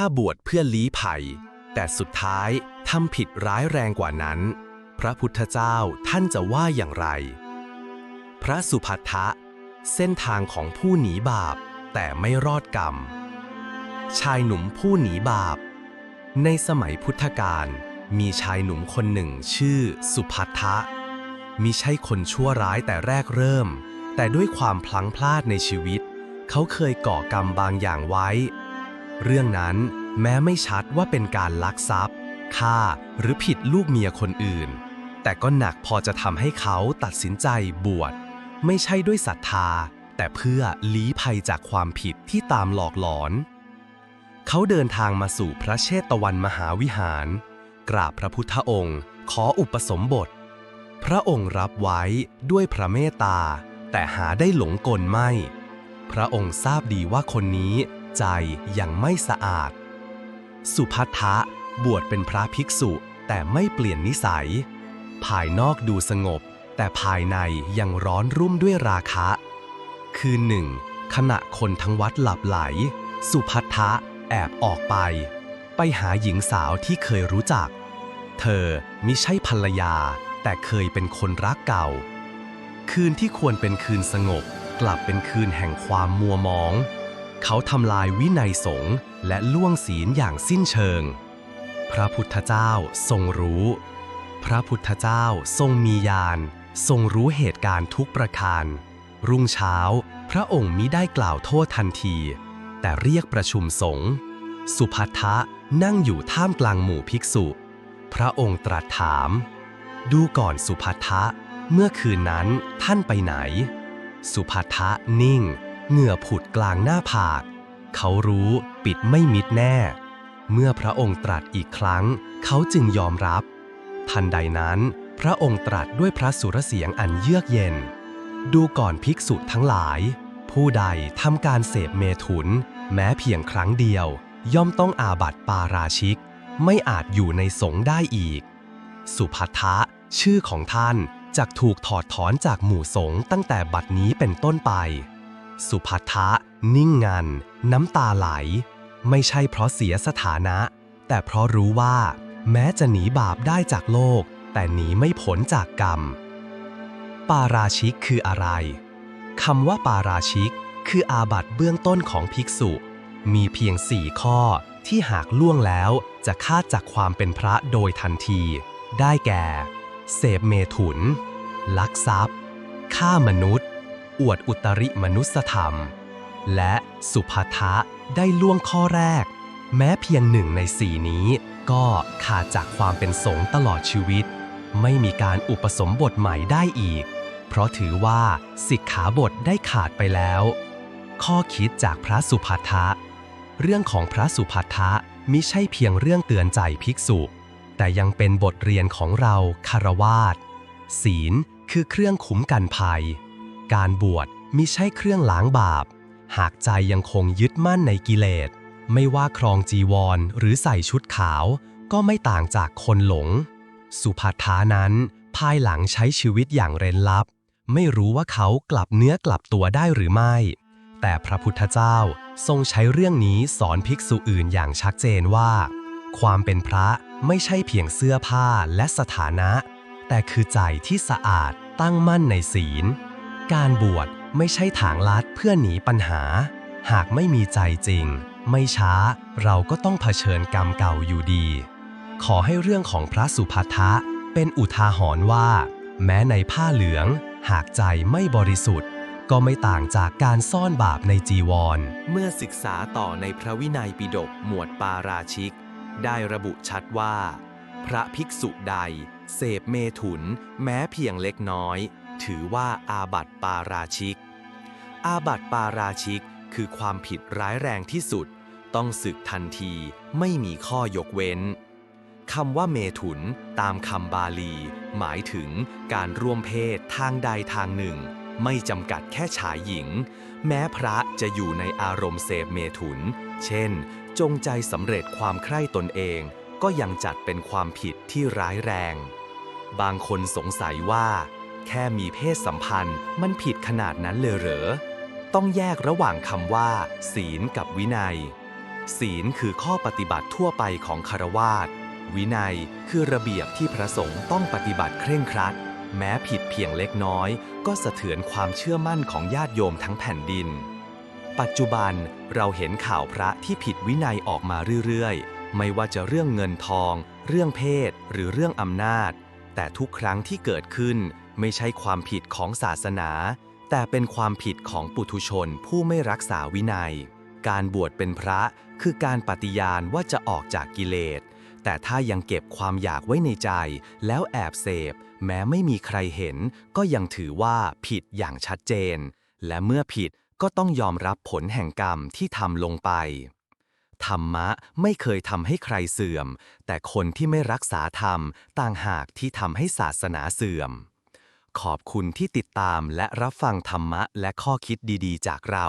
ถ้าบวชเพื่อลี้ภัย แต่สุดท้ายทำผิดร้ายแรงกว่านั้น พระพุทธเจ้าท่านจะว่าอย่างไร พระสุภัททะ เส้นทางของผู้หนีบาป แต่ไม่รอดกรรม ชายหนุ่มผู้หนีบาป ในสมัยพุทธกาลมีชายหนุ่มคนหนึ่งชื่อสุภัททะมิใช่คนชั่วร้ายแต่แรกเริ่ม แต่ด้วยความพลั้งพลาดในชีวิต เขาเคยก่อกรรมบางอย่างไว้ เรื่องนั้นแม้ไม่ชัดว่าเป็นการลักทรัพย์ฆ่าหรือผิดลูกเมียคนอื่น แต่ก็หนักพอจะทำให้เขาตัดสินใจบวช ไม่ใช่ด้วยศรัทธา แต่เพื่อลี้ภัยจากความผิดที่ตามหลอกหลอน เขาเดินทางมาสู่พระเชตวันมหาวิหาร กราบพระพุทธองค์ ขออุปสมบท พระองค์รับไว้ด้วยพระเมตตา แต่หาได้หลงกลไม่ พระองค์ทราบดีว่าคนนี้ ใจยังไม่สะอาด สุพัทธะบวชเป็นพระภิกษุแต่ไม่เปลี่ยนนิสัย ภายนอกดูสงบ แต่ภายในยังร้อนรุ่มด้วยราคะ คืนหนึ่งขณะคนทั้งวัดหลับไหล สุพัทธะแอบออกไป ไปหาหญิงสาวที่เคยรู้จัก เธอมิใช่ภรรยา แต่เคยเป็นคนรักเก่า คืนที่ควรเป็นคืนสงบ กลับเป็นคืนแห่งความมัวมอง เขาทำลายวินัยสงฆ์และล่วงศีลอย่างสิ้นเชิง พระพุทธเจ้าทรงรู้ พระพุทธเจ้าทรงมีญาณทรงรู้เหตุการณ์ทุกประการ รุ่งเช้า พระองค์มิได้กล่าวโทษทันที แต่เรียกประชุมสงฆ์สุพัทธะนั่งอยู่ท่ามกลางหมู่ภิกษุ พระองค์ตรัสถาม ดูก่อนสุพัทธะ เมื่อคืนนั้นท่านไปไหน สุพัทธะนิ่ง เหงื่อผุดกลางหน้าผาก เขารู้ปิดไม่มิดแน่ เมื่อพระองค์ตรัสอีกครั้ง เขาจึงยอมรับ ทันใดนั้น พระองค์ตรัสด้วยพระสุรเสียงอันเยือกเย็น ดูก่อนภิกษุทั้งหลาย ผู้ใดทำการเสพเมถุน แม้เพียงครั้งเดียว ย่อมต้องอาบัติปาราชิก ไม่อาจอยู่ในสงฆ์ได้อีก สุภัททะชื่อของท่านจักถูกถอดถอนจากหมู่สงฆ์ตั้งแต่บัดนี้เป็นต้นไป สุภัททะ นิ่งงัน น้ำตาไหล ไม่ใช่เพราะเสียสถานะ แต่เพราะรู้ว่า แม้จะหนีบาปได้จากโลก แต่หนีไม่พ้นจากกรรม ปาราชิกคืออะไรคำว่าปาราชิก คืออาบัติเบื้องต้นของภิกษุ มีเพียงสี่ข้อที่หากล่วงแล้วจะฆ่าจากความเป็นพระโดยทันที ได้แก่ เสพเมถุน ลักทรัพย์ ฆ่ามนุษย์ อวดอุตริมนุสธรรม และสุภัทะได้ล่วงข้อแรก แม้เพียงหนึ่งในสี่นี้ ก็ขาดจากความเป็นสงฆ์ตลอดชีวิต ไม่มีการอุปสมบทใหม่ได้อีก เพราะถือว่าสิกขาบทได้ขาดไปแล้ว ข้อคิดจากพระสุภัทะเรื่องของพระสุภัททะมิใช่เพียงเรื่องเตือนใจภิกษุ แต่ยังเป็นบทเรียนของเราคารวาสศีลคือเครื่องคุ้มกันภัย การบวชมิใช่เครื่องล้างบาป หากใจยังคงยึดมั่นในกิเลส ไม่ว่าครองจีวรหรือใส่ชุดขาว ก็ไม่ต่างจากคนหลง สุภัททานั้น ภายหลังใช้ชีวิตอย่างเร้นลับ ไม่รู้ว่าเขากลับเนื้อกลับตัวได้หรือไม่ แต่พระพุทธเจ้าทรงใช้เรื่องนี้สอนภิกษุอื่นอย่างชัดเจนว่า ความเป็นพระไม่ใช่เพียงเสื้อผ้าและสถานะ แต่คือใจที่สะอาดตั้งมั่นในศีล การบวชไม่ใช่ถางลัดเพื่อหนีปัญหา หากไม่มีใจจริง ไม่ช้าเราก็ต้องเผชิญกรรมเก่าอยู่ดี ขอให้เรื่องของพระสุภัทะเป็นอุทาหรณ์ว่า แม้ในผ้าเหลือง หากใจไม่บริสุทธิ์ ก็ไม่ต่างจากการซ่อนบาปในจีวร เมื่อศึกษาต่อในพระวินัยปิฎกหมวดปาราชิก ได้ระบุชัดว่า พระภิกษุใด เสพเมถุน แม้เพียงเล็กน้อย ถือว่าอาบัติปาราชิก อาบัติปาราชิกคือความผิดร้ายแรงที่สุด ต้องศึกทันทีไม่มีข้อยกเว้นคำว่าเมถุนตามคำบาลี หมายถึงการร่วมเพศทางใดทางหนึ่ง ไม่จำกัดแค่ชายหญิง แม้พระจะอยู่ในอารมณ์เสพเมถุน เช่น จงใจสำเร็จความใคร่ตนเอง ก็ยังจัดเป็นความผิดที่ร้ายแรง บางคนสงสัยว่า แค่มีเพศสัมพันธ์มันผิดขนาดนั้นเลยเหรอ ต้องแยกระหว่างคำว่า ศีลกับวินัย ศีลคือข้อปฏิบัติทั่วไปของคารวาสวินัยคือระเบียบที่พระสงฆ์ต้องปฏิบัติเคร่งครัด แม้ผิดเพียงเล็กน้อย ก็สะเทือนความเชื่อมั่นของญาติโยมทั้งแผ่นดิน ปัจจุบันเราเห็นข่าวพระที่ผิดวินัยออกมาเรื่อยๆ ไม่ว่าจะเรื่องเงินทอง เรื่องเพศ หรือเรื่องอำนาจ แต่ทุกครั้งที่เกิดขึ้น ไม่ใช่ความผิดของศาสนา แต่เป็นความผิดของปุถุชนผู้ไม่รักษาวินัย การบวชเป็นพระคือการปฏิญาณว่าจะออกจากกิเลส แต่ถ้ายังเก็บความอยากไว้ในใจ แล้วแอบเสพ แม้ไม่มีใครเห็น ก็ยังถือว่าผิดอย่างชัดเจน และเมื่อผิดก็ต้องยอมรับผลแห่งกรรมที่ทำลงไป ธรรมะไม่เคยทำให้ใครเสื่อม แต่คนที่ไม่รักษาธรรม ต่างหากที่ทำให้ศาสนาเสื่อม ขอบคุณที่ติดตามและรับฟังธรรมะและข้อคิดดีๆ จากเรา